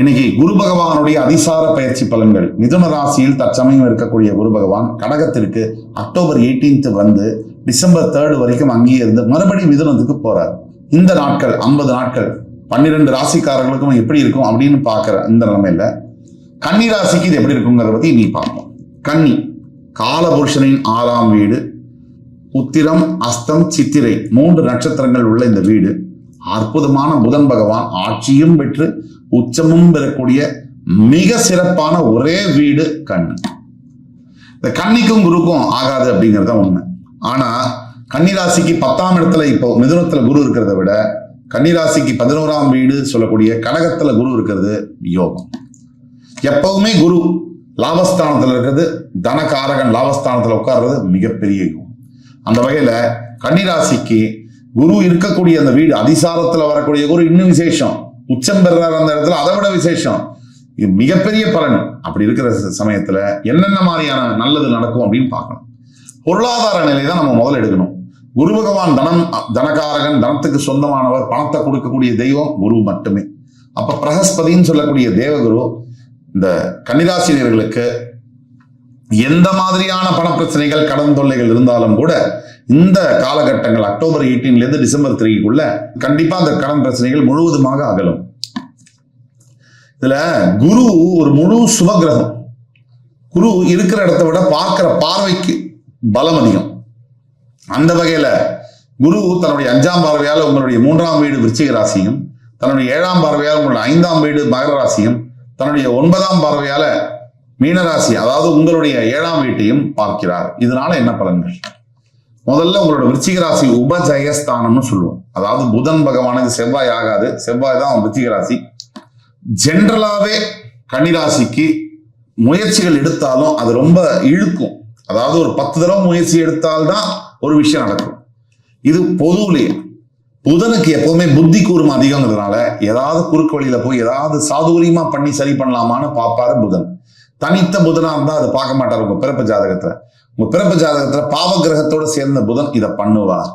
இன்னைக்கு குரு பகவானுடைய அதிசார பயிற்சி பலன்கள் மிதுன ராசியில் தற்சமயம் இருக்கக்கூடிய குரு பகவான் கடகத்திற்கு அக்டோபர் 18th வந்து டிசம்பர் தேர்டு வரைக்கும் அங்கேயே இருந்து மறுபடியும் மிதுனத்துக்கு போறார். இந்த நாட்கள் ஐம்பது நாட்கள் பன்னிரெண்டு ராசிக்காரர்களுக்கும் எப்படி இருக்கும் அப்படின்னு பார்க்குற இந்த நிலைமையில கன்னி ராசிக்கு இது எப்படி இருக்குங்கிறத பத்தி நீ பார்ப்போம். கன்னி காலபுருஷனின் ஆறாம் வீடு உத்திரம் அஸ்தம் சித்திரை மூன்று நட்சத்திரங்கள் உள்ள இந்த வீடு அற்புதமான புதன் பகவான் ஆட்சியும் பெற்று உச்சமும் பெறக்கூடிய மிக சிறப்பான ஒரே வீடு கண்ணு. இந்த கன்னிக்கும் குருக்கும் ஆகாது அப்படிங்கிறது தான் உண்மை. ஆனா கன்னிராசிக்கு பத்தாம் இடத்துல இப்போ மிதுனத்துல குரு இருக்கிறத விட கன்னிராசிக்கு பதினோராம் வீடு சொல்லக்கூடிய கடகத்துல குரு இருக்கிறது யோகம். எப்பவுமே குரு லாபஸ்தானத்துல இருக்கிறது தனகாரகன் லாபஸ்தானத்துல உட்கார்றது மிகப்பெரிய யோகம். அந்த வகையில கன்னிராசிக்கு குரு இருக்கக்கூடிய அந்த வீடு அதிசாரத்துல வரக்கூடிய குரு இன்னும் விசேஷம். உச்சம் பெறுறார் அந்த இடத்துல அதை விட விசேஷம். இது மிகப்பெரிய பலன். அப்படி இருக்கிற ச- சமயத்துல என்னென்ன மாதிரியான நல்லது நடக்கும் அப்படின்னு பார்க்கணும். பொருளாதார நிலை தான் நம்ம முதல்ல எடுக்கணும். குரு பகவான் தனம் தனகாரகன் தனத்துக்கு சொந்தமானவர் பணத்தை கொடுக்கக்கூடிய தெய்வம் குரு மட்டுமே. அப்ப பிரகஸ்பதின்னு சொல்லக்கூடிய தேவகுரு இந்த கன்னிராசினியர்களுக்கு எந்த மாதிரியான பண பிரச்சனைகள் கடன் தொல்லைகள் இருந்தாலும் கூட இந்த காலகட்டங்கள் அக்டோபர் 18 இருந்து டிசம்பர் த்ரீக்குள்ள கண்டிப்பா அந்த கடன் பிரச்சனைகள் முழுவதுமாக அகலும். இதுல குரு ஒரு முழு சுபகிரகம். குரு இருக்கிற இடத்த விட பார்க்கிற பார்வைக்கு பலம் அதிகம். அந்த வகையில குரு தன்னுடைய அஞ்சாம் பார்வையால் உங்களுடைய மூன்றாம் வீடு விருச்சிக ராசியும் தன்னுடைய ஏழாம் பார்வையால் உங்களுடைய ஐந்தாம் வீடு மகர ராசியும் தன்னுடைய ஒன்பதாம் பார்வையால மீனராசி அதாவது உங்களுடைய ஏழாம் வீட்டையும் பார்க்கிறார். இதனால என்ன பலன்கள்? முதல்ல உங்களோட விருச்சிக ராசி உபஜயஸ்தானம்னு சொல்லுவோம். அதாவது புதன் பகவானுக்கு செவ்வாய் ஆகாது. செவ்வாய் தான் விருச்சிக ராசி. கன்னிராசிக்கு முயற்சிகள் எடுத்தாலும் அது ரொம்ப இழுக்கும். அதாவது ஒரு பத்து தடவை முயற்சி எடுத்தால்தான் ஒரு விஷயம் நடக்கும். இது பொதுவிலேயே. புதனுக்கு எப்பவுமே புத்தி கூர்மம் அதிகங்கிறதுனால ஏதாவது குறுக்கு வழியில போய் ஏதாவது சாதுரியமா பண்ணி சரி பண்ணலாமான்னு பார்ப்பாரு புதன். தனித்த புதனா இருந்தா அதை பார்க்க மாட்டார் உங்க பிறப்பு ஜாதகத்துல. உங்க பிறப்பு ஜாதகத்துல பாவ கிரகத்தோட சேர்ந்த புதன் இதை பண்ணுவார்.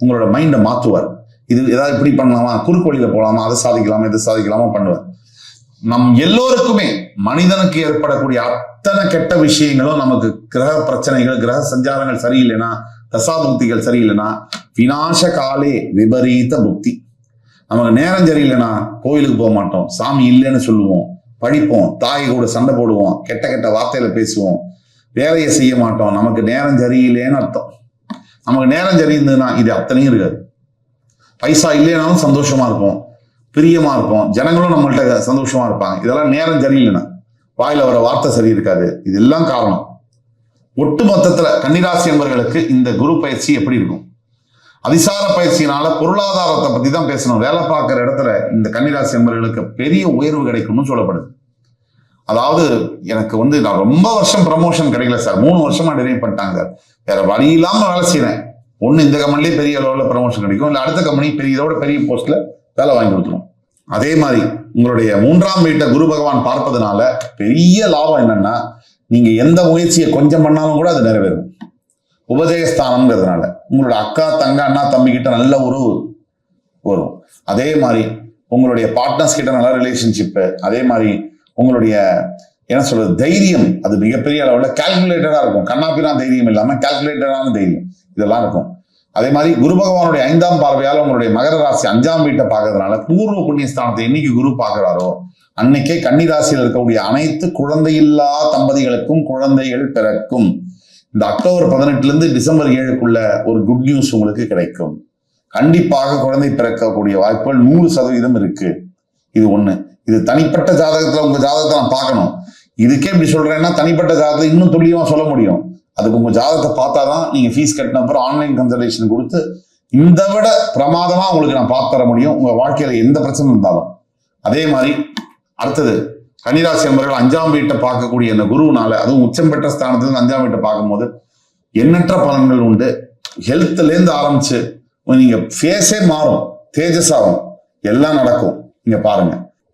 உங்களோட மைண்டை மாத்துவார் இது ஏதாவது இப்படி பண்ணலாமா? குறுக்கு வழியில போகலாமா அதை சாதிக்கலாமா? இதை சாதிக்கலாமா? பண்ணுவார். நம் எல்லோருக்குமே மனிதனுக்கு ஏற்படக்கூடிய அத்தனை கெட்ட விஷயங்களும் நமக்கு கிரக பிரச்சனைகள் கிரக சஞ்சாரங்கள் சரியில்லைன்னா தசாபுக்திகள் சரியில்லைன்னா வினாச காலே விபரீத புக்தி. நமக்கு நேரம் சரியில்லைன்னா கோயிலுக்கு போக மாட்டோம். சாமி இல்லைன்னு சொல்லுவோம். படிப்போம் தாய் கூட சண்டை போடுவோம் கெட்ட கெட்ட வார்த்தையில பேசுவோம். வேலையை செய்ய மாட்டோம். நமக்கு நேரம் சரியில்லைன்னு அர்த்தம். நமக்கு நேரம் சரியிருந்ததுன்னா இது அத்தனையும் இருக்காது. பைசா இல்லைனாலும் சந்தோஷமா இருப்போம். பிரியமா இருப்போம். ஜனங்களும் நம்மள்ட்ட சந்தோஷமா இருப்பாங்க. இதெல்லாம் நேரம் சரியில்லைன்னா வாயில வர வார்த்தை சரி இருக்காது. இதெல்லாம் காரணம். ஒட்டு மொத்தத்துல கன்னிராசி என்பவர்களுக்கு இந்த குரு பயிற்சி எப்படி இருக்கும்? அதிசார பயிற்சியினால பொருளாதாரத்தை பத்தி தான் பேசணும். வேலை பார்க்குற இடத்துல இந்த கன்னிராசி என்பவர்களுக்கு பெரிய உயர்வு கிடைக்கும்னு சொல்லப்படுது. அதாவது எனக்கு வந்து நான் ரொம்ப வருஷம் ப்ரமோஷன் கிடைக்கல சார். மூணு வருஷமா டிலே பண்ணிட்டாங்க. சார் வேற வழி இல்லாம வேலை செய்யறேன் ஒண்ணு இந்த கம்பெனிலேயே பெரிய அளவில் ப்ரமோஷன் கிடைக்கும். இல்ல அடுத்த கம்பெனி பெரிய இதோட பெரிய போஸ்ட்ல வேலை வாங்கி கொடுத்துரும். அதே மாதிரி உங்களுடைய மூன்றாம் வீட்டை குரு பகவான் பார்ப்பதனால பெரிய லாபம் என்னன்னா நீங்க எந்த முயற்சியை கொஞ்சம் பண்ணாலும் கூட அது நிறைவேறும். உபஜயஸ்தானம்ங்கிறதுனால உங்களோட அக்கா தங்க அண்ணா தம்பி கிட்ட நல்ல உறவு வரும். அதே மாதிரி உங்களுடைய பார்ட்னர்ஸ் கிட்ட நல்ல ரிலேஷன்ஷிப்பு அதே மாதிரி உங்களுடைய என்ன சொல்றது தைரியம். அது மிகப்பெரிய அளவில் கால்குலேட்டடாக இருக்கும். கண்ணாப்பினா தைரியம் இல்லாமல் கால்குலேட்டடான தைரியம். இதெல்லாம் இருக்கும். அதே மாதிரி குரு பகவானுடைய ஐந்தாம் பார்வையால் உங்களுடைய மகர ராசி அஞ்சாம் வீட்டை பார்க்கறதுனால பூர்வ புண்ணியஸ்தானத்தை என்னைக்கு குரு பார்க்கிறாரோ அன்னைக்கே கன்னி ராசியில் இருக்கக்கூடிய அனைத்து குழந்தையில்லா தம்பதிகளுக்கும் குழந்தைகள் பிறக்கும். இந்த அக்டோபர் பதினெட்டுலேருந்து டிசம்பர் ஏழுக்குள்ள ஒரு குட் நியூஸ் உங்களுக்கு கிடைக்கும். கண்டிப்பாக குழந்தை பிறக்கக்கூடிய வாய்ப்புகள் நூறு சதவீதம் இருக்கு. இது ஒன்று இது தனிப்பட்ட ஜாதகத்தில் உங்கள் ஜாதகத்தை நான் பார்க்கணும். இதுக்கே இப்படி சொல்கிறேன்னா தனிப்பட்ட ஜாதகத்தை இன்னும் துல்லியமாக சொல்ல முடியும். அதுக்கு உங்கள் ஜாதகத்தை பார்த்தாதான் நீங்கள் ஃபீஸ் கட்டின அப்புறம் ஆன்லைன் கன்சல்டேஷன் கொடுத்து இந்த விட பிரமாதமாக உங்களுக்கு நான் பார்த்து தர முடியும். உங்கள் வாழ்க்கையில் எந்த பிரச்சனை இருந்தாலும் அதே மாதிரி அடுத்தது கன்னிராசி என்பவர்கள் அஞ்சாம் வீட்டை பார்க்கக்கூடிய அந்த குருவினால அதுவும் உச்சம் பெற்ற ஸ்தானத்துல இருந்து அஞ்சாம் வீட்டை பார்க்கும்போது எண்ணற்ற பலன்கள் உண்டு. ஹெல்த்லேருந்து ஆரம்பிச்சு நீங்க ஃபேஸே மாறும் தேஜஸ் ஆகும் எல்லாம் நடக்கும். நீங்க பாருங்க.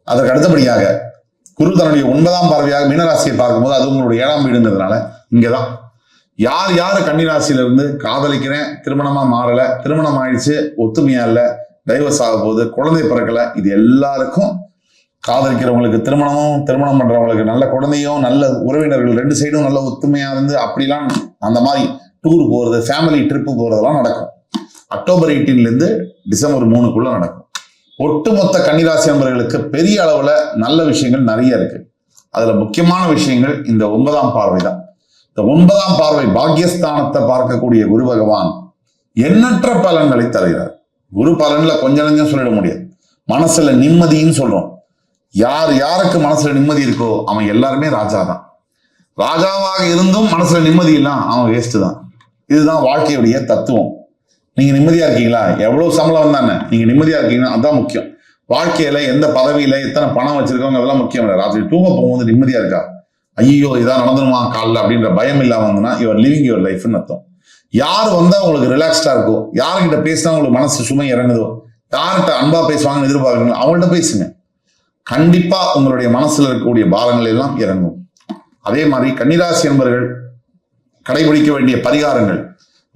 அதற்கு அடுத்தபடியாக குரு தன்னுடைய ஒன்பதாம் பார்வையாக மீனராசியை பார்க்கும்போது அது உங்களுடைய ஏழாம் வீடுங்கிறதுனால இங்கதான். யார் யார் கன்னிராசியில இருந்து காதலிக்கிறேன் திருமணமா மாறல திருமணம் ஆயிடுச்சு ஒத்துமையா இல்ல டைவர்ஸ் ஆக போகுது குழந்தை பிறக்கல இது எல்லாருக்கும் காதலிக்கிறவங்களுக்கு திருமணமும் திருமணம் பண்றவங்களுக்கு நல்ல குழந்தையும் நல்ல உறவினர்கள் ரெண்டு சைடும் நல்ல ஒத்துமையா இருந்து அப்படிலாம் அந்த மாதிரி டூர் போறது ஃபேமிலி ட்ரிப்பு போறதெல்லாம் நடக்கும். அக்டோபர் 18 இருந்து டிசம்பர் மூணுக்குள்ள நடக்கும். ஒட்டுமொத்த கன்னிராசி நண்பர்களுக்கு பெரிய அளவுல நல்ல விஷயங்கள் நிறைய இருக்கு. அதுல முக்கியமான விஷயங்கள் இந்த ஒன்பதாம் பார்வை தான். இந்த ஒன்பதாம் பார்வை பாக்கியஸ்தானத்தை பார்க்கக்கூடிய குரு பகவான் எண்ணற்ற பலன்களை தருகிறார். குரு பலன்ல கொஞ்சம் நஞ்சம் சொல்லிட முடியாது. மனசுல நிம்மதின்னு சொல்றோம். யார் யாருக்கு மனசுல நிம்மதி இருக்கோ அவன் எல்லாருமே ராஜா தான் ராஜாவாக இருந்தும் மனசுல நிம்மதி இல்லாம் அவன் வேஸ்ட் தான். இதுதான் வாழ்க்கையுடைய தத்துவம். நீங்க நிம்மதியா இருக்கீங்களா? எவ்வளவு சம்பளம் வந்தானே? நீங்க நிம்மதியா இருக்கீங்கன்னா அதான் முக்கியம். வாழ்க்கையில எந்த பதவியில எத்தனை பணம் வச்சிருக்கவங்க அதெல்லாம் முக்கியம் இல்லை. ராத்திரி தூங்க போகும்போது நிம்மதியா இருக்கா? ஐயோ இதான் நடந்துருமா காலைல அப்படின்ற பயம் இல்லாம வந்தோம்னா யுவர் லிவிங் யுவர் லைஃப்னு அர்த்தம். யார் வந்தா உங்களுக்கு ரிலாக்ஸ்டா இருக்கோ? யார்கிட்ட பேசினா உங்களுக்கு மனசு சுமை இறங்குதோ? யார்கிட்ட அன்பா பேசுவாங்கன்னு எதிர்பார்க்குறீங்களோ அவங்கள்ட்ட பேசுங்க. கண்டிப்பா உங்களுடைய மனசுல இருக்கக்கூடிய பாரங்கள் எல்லாம் இறங்கும். அதே மாதிரி கன்னிராசி என்பர்கள் கடைபிடிக்க வேண்டிய பரிகாரங்கள்.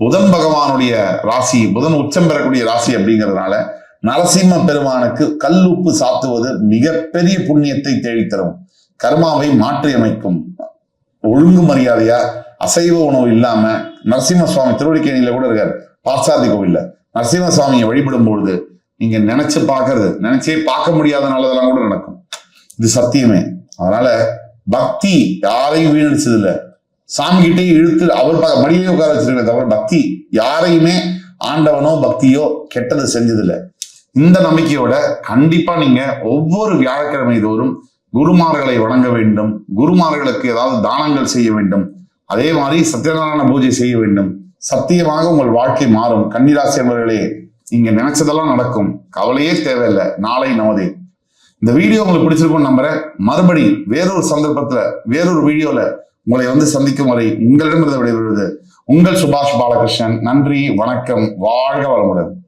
புதன் பகவானுடைய ராசி புதன் உச்சம் பெறக்கூடிய ராசி அப்படிங்கிறதுனால நரசிம்ம பெருமானுக்கு கல் உப்பு சாத்துவது மிகப்பெரிய புண்ணியத்தை தேடித்தரும். கர்மாவை மாற்றி அமைக்கும் ஒழுங்கு மரியாதையா அசைவ உணவு இல்லாம நரசிம்ம சுவாமி திருவடிக்கேணியில கூட இருக்கார். பார்சாதி கோவில்ல நரசிம்ம சுவாமியை வழிபடும் பொழுது நீங்க நினைச்சு பார்க்கறது. நினைச்சே பார்க்க முடியாத நல்லதெல்லாம் கூட நடக்கும். இது சத்தியமே. அதனால பக்தி யாரையும் வீணடிச்சது இல்ல சாமி கிட்டே இழுத்து அவர் பக்க மடியிலே உட்கார வச்சிருக்கே தவிர பக்தி யாரையுமே ஆண்டவனோ பக்தியோ கெட்டது செஞ்சதில்லை. இந்த நம்பிக்கையோட கண்டிப்பா நீங்க ஒவ்வொரு வியாழக்கிழமை தோறும் குருமார்களை வணங்க வேண்டும். குருமார்களுக்கு ஏதாவது தானங்கள் செய்ய வேண்டும். அதே மாதிரி சத்யநாராயண பூஜை செய்ய வேண்டும். சத்தியமாக உங்கள் வாழ்க்கை மாறும். கன்னிராசி அவர்களே நீங்க நினைச்சதெல்லாம் நடக்கும். கவலையே தேவையில்லை. நாளை நமதே. இந்த வீடியோ உங்களுக்கு பிடிச்சிருக்கும்னு நம்புறேன். மறுபடி வேறொரு சந்தர்ப்பத்துல வேறொரு வீடியோல உங்களை வந்து சந்திக்கும் வரை உங்களிடமிருந்து விடைபெறுவது உங்கள் சுபாஷ் பாலகிருஷ்ணன். நன்றி வணக்கம் வாழ்க வளமுடன்.